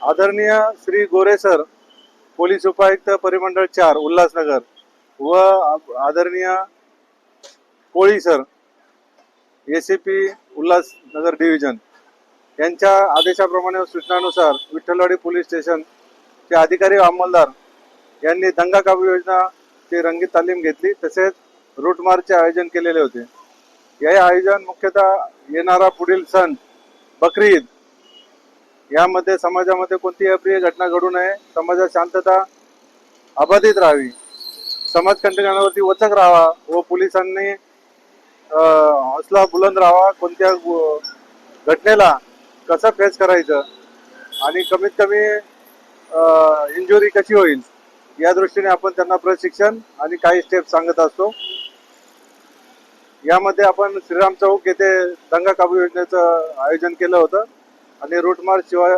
आदरणीय श्री गोरे sir police उपायुक्त परिमंडळ चार उल्हासनगर व आदरणीय Koli sir ACP Ulhasnagar division. यांच्या आदेशाप्रमाणे सूचनानुसार विठ्ठलवाडी पोलीस स्टेशनचे अधिकारी व अंमलदार यांनी दंगा काबू योजनाची रंगीत तालीम घेतली तसेच रूट मार्चचे आयोजन केलेले होते. हे आयोजन मुख्यतः येणारा पुढील सण बकरी ईद यामध्ये समाजामध्ये कोणतीही अप्रिय घटना घडू नये. समाजात शांतता अबाधित राहावी. समाज कंटकांवरती वचक राहावा व पोलिसांनी हौसला बुलंद राहावा. कोणत्या घटनेला कसं फेस करायचं आणि कमीत कमी इंजुरी कशी होईल या दृष्टीने आपण त्यांना प्रशिक्षण आणि काही स्टेप सांगत असतो. यामध्ये आपण श्रीराम चौक येथे दंगा काबू योजनेचं आयोजन केलं होतं. आणि रूट मार्च शिवाय